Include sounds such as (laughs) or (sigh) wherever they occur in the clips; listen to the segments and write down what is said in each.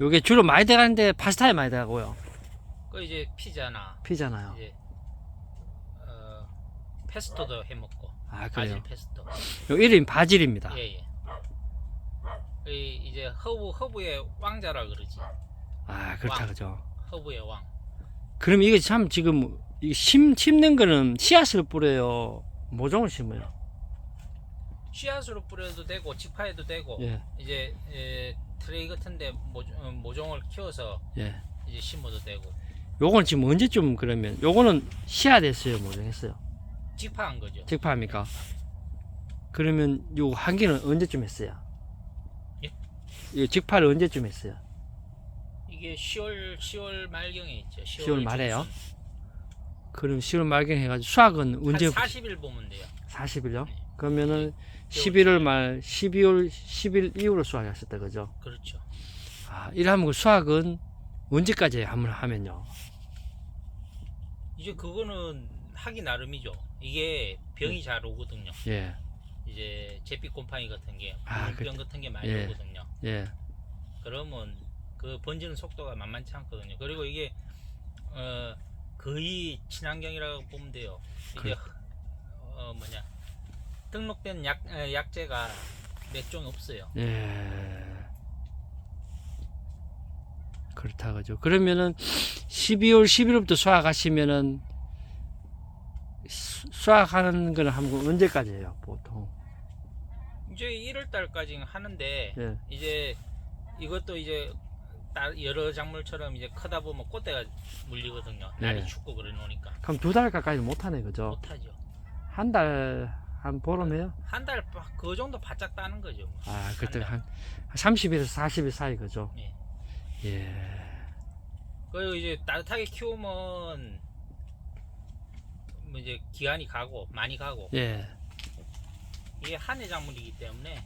요게 주로 많이 들어가는데 파스타에 많이 들어가고요. 그 이제 피자나 피잖아요. 이제 어 페스토도 해 먹고 아, 바질 그래요. 페스토. 요 이름 이 바질입니다. 예 예. 이 이제 허브 허브의 왕자라 그러지. 아, 그렇다 왕. 그죠. 허브의 왕. 그럼 이게 참 지금 이 심, 심는 거는 씨앗을 뿌려요. 모종을 심어요. 씨앗으로 뿌려도 되고 직파해도 되고 예, 이제 에, 트레이 같은데 모, 어, 모종을 키워서 예. 이제 심어도 되고 요건 지금 언제쯤 그러면 요거는 씨앗했어요, 모종했어요. 직파한 거죠. 직파합니까? 그러면 요 한기는 언제쯤 했어요? 예? 이 직파를 언제쯤 했어요? 이게 10월 10월 말경에 있죠. 10월, 10월 말에요? 중순. 그럼 10월 말경 해가지고 수확은 언제? 한 40일 보면 돼요. 40일요? 네. 그러면은 네. 11월 말, 12월 10일 이후로 수확하셨다 그죠? 그렇죠. 아, 이러면 그 수확은 언제까지 한번 하면요? 이제 그거는 하기 나름이죠. 이게 병이 잘 오거든요. 예, 이제 제피 곰팡이 같은 게, 아, 병 같은 게 많이 예. 오거든요. 예, 그러면 그 번지는 속도가 만만치 않거든요. 그리고 이게 어 거의 친환경이라고 보면 돼요. 이게 어 뭐냐 등록된 약 에, 약재가 몇 종 없어요. 예. 그렇다 그죠. 그러면은 12월 10일부터 수확하시면은 수- 수확하는 거는 한번 언제까지 해요, 보통? 이제 1월 달까지 하는데 예. 이제 이것도 이제 따- 여러 작물처럼 이제 크다 보면 꽃대가 물리거든요. 날이 네. 춥고 그래 놓으니까 그럼 두 달 가까이 못 하네, 그죠? 못하죠. 한 달, 한 보름 해요? 한달그 정도 바짝 따는 거죠. 뭐. 아, 그때 한 한 30일에서 40일 사이, 그죠? 예. 예. 그리고 이제 따뜻하게 키우면 뭐 이제 기간이 가고 많이 가고 예. 이게 한해 작물이기 때문에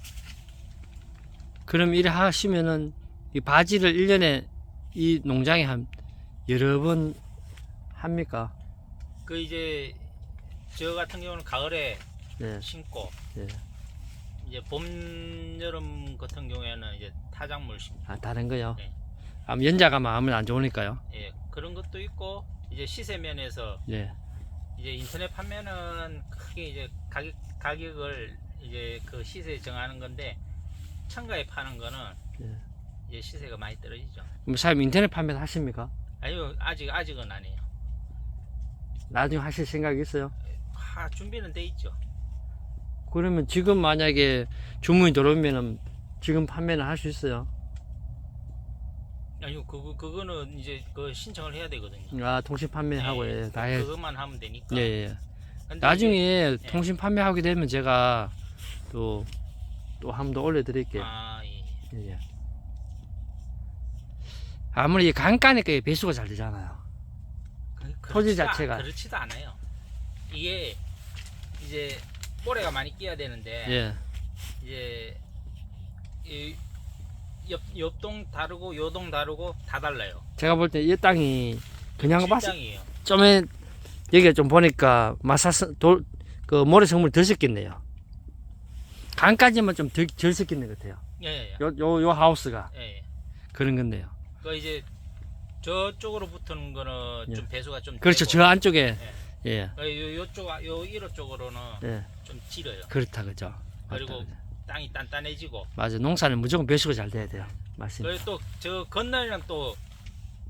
그럼 이래 하시면은 이 바지를 1년에 이 농장에 한 여러 번 합니까? 그 이제 저 같은 경우는 가을에 예. 심고 예. 이제 봄 여름 같은 경우에는 이제 타작물 심고 아, 다른 거요? 네. 아, 연자가 마음은 안 좋으니까요. 예 그런 것도 있고 이제 시세 면에서 예. 이제 인터넷 판매는 크게 이제 가격 가격을 이제 그 시세에 정하는 건데 청가에 파는 거는 예. 이제 시세가 많이 떨어지죠. 그럼 사장님 인터넷 판매 하십니까? 아니요 아직 아직은 안 해요. 나중에 하실 생각 있어요? 하 준비는 돼 있죠. 그러면 지금 만약에 주문이 들어오면은 지금 판매는 할 수 있어요? 아니요 그거 그거는 이제 그 신청을 해야 되거든요. 아, 통신 판매하고 예, 예, 다 해. 그것만 하면 되니까. 예, 예. 근데 나중에 이제- 통신 판매하게 되면 제가 또, 또 한 번 더 올려드릴게요. 아 예. 예, 예. 아무리 이 강가니까 이 배수가 잘 되잖아요. 그- 토지 자체가. 그렇지도 않아요. 이게 이제 모래가 많이 끼야 되는데 예. 이제 이 옆, 옆동 다르고 요동 다르고 다 달라요. 제가 볼 때 이 땅이 그냥 봤을 실장이에요. 좀에 여기가 좀 보니까 마사 돌그 모래 성분이 덜 섞였네요. 강까지만 좀덜 섞인 것 같아요. 예예예. 요 요 요 하우스가 예. 예. 그런 건데요. 그 이제 저쪽으로 붙는 거는 예. 좀 배수가 좀 그렇죠. 되고, 저 안쪽에 예. 그 요, 요쪽 요 1호 쪽으로는 예. 좀 길어요. 그렇다 그죠. 그리고 맞다, 그죠. 땅이 단단해지고 맞아. 농사는 무조건 배수가 잘 돼야 돼요. 맞습니다. 그리고 또 저 건너는 또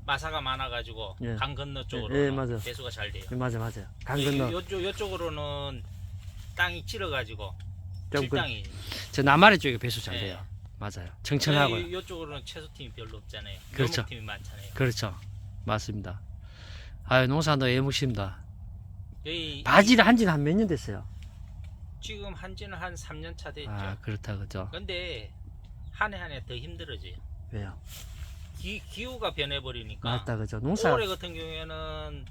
마사가 많아가지고 예. 강 건너 쪽으로 예, 맞아요. 배수가 잘 돼요. 예, 맞아 맞아요. 강 요- 건너 요쪽 요쪽으로는 땅이 찌러가지고 좀 그, 질땅이 저 남아래 쪽에 배수 잘 예. 돼요. 맞아요. 청천하고요. 요- 요쪽으로는 채소팀이 별로 없잖아요. 그렇죠. 팀이 많잖아요. 그렇죠. 맞습니다. 아유 농사도 애묵십니다. 여기 바지를 한지는 한몇 년 됐어요. 지금 한지는 한 3년 차 됐죠. 아 그렇다 그죠. 근데 한 해 한 해 더 힘들어져요. 왜요? 기, 기후가 변해버리니까 맞다 그죠. 농사 올해 같은 경우에는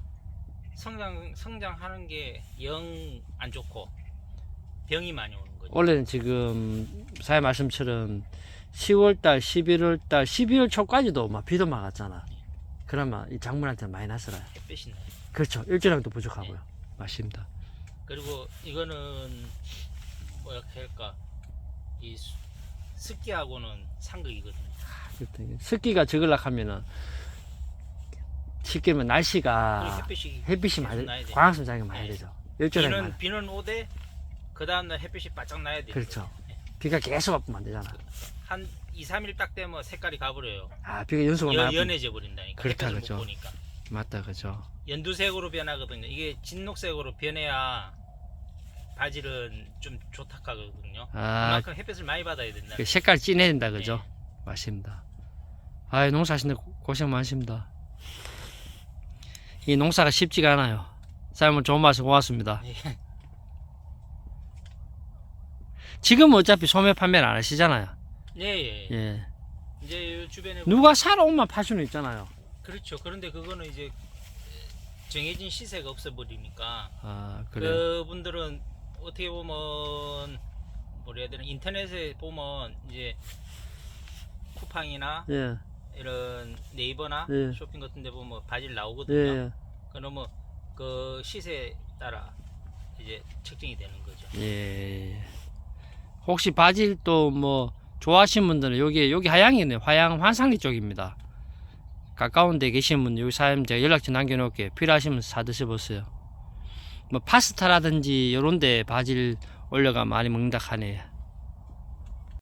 성장 성장하는 게 영 안 좋고 병이 많이 오는 거죠. 원래는 지금 사회 말씀처럼 10월달, 11월달, 12월 초까지도 막 비도 막았잖아. 그러면 이 작물한테는 많이. 햇빛이 나요. 그렇죠. 일조량도 부족하고요. 네. 맞습니다. 그리고 이거는 뭐랄까 할까 이 수- 습기하고는 상극이거든요. 그렇다. 습기가 적으려 하면은 쉽게 말하면 날씨가 햇빛이 햇빛이 많이 작용이 많이 네. 되죠. 일조량이 비는 많아. 비는 오되 그 다음날 햇빛이 바짝 나야 돼. 그렇죠. 비가 계속 와면 안 되잖아. 한 2, 3일 딱 되면 색깔이 가버려요. 아 비가 연수가 연. 연해져 버린다니까. 그렇다. 못 보니까. 맞다 그죠. 연두색으로 변하거든요. 이게 진녹색으로 변해야 바질은 좀 좋다 하거든요. 아 그만큼 햇빛을 많이 받아야 된다. 그 색깔 진해야 된다 그죠. 네. 맞습니다. 아 농사하시는 고생 많으십니다. 이 농사가 쉽지가 않아요. 사장님 좋은 말씀 고맙습니다. (laughs) 예. 지금 어차피 소매 판매를 안 하시잖아요. 예, 예. 예. 이제 요 주변에 누가 사러 오면 팔 수는 있잖아요. 그렇죠. 그런데 그거는 이제 정해진 시세가 없어 버리니까 아 그래. 그분들은 어떻게 보면 뭐라 해야 되나 인터넷에 보면 이제 쿠팡이나 예. 이런 네이버나 예. 쇼핑 같은 데 보면 바질 예. 나오거든요. 예. 그러면 그 시세에 따라 이제 책정이 되는 거죠. 예. 혹시 바질 또 뭐 좋아하시는 분들은 여기 여기 하양이네. 화양 환상리 쪽입니다. 가까운 데 계신 분 여기 사장님 제가 연락처 남겨놓을게요. 필요하시면 사 드셔보세요. 뭐 파스타라든지 요런 데 바질 올려가 많이 먹는다 하네.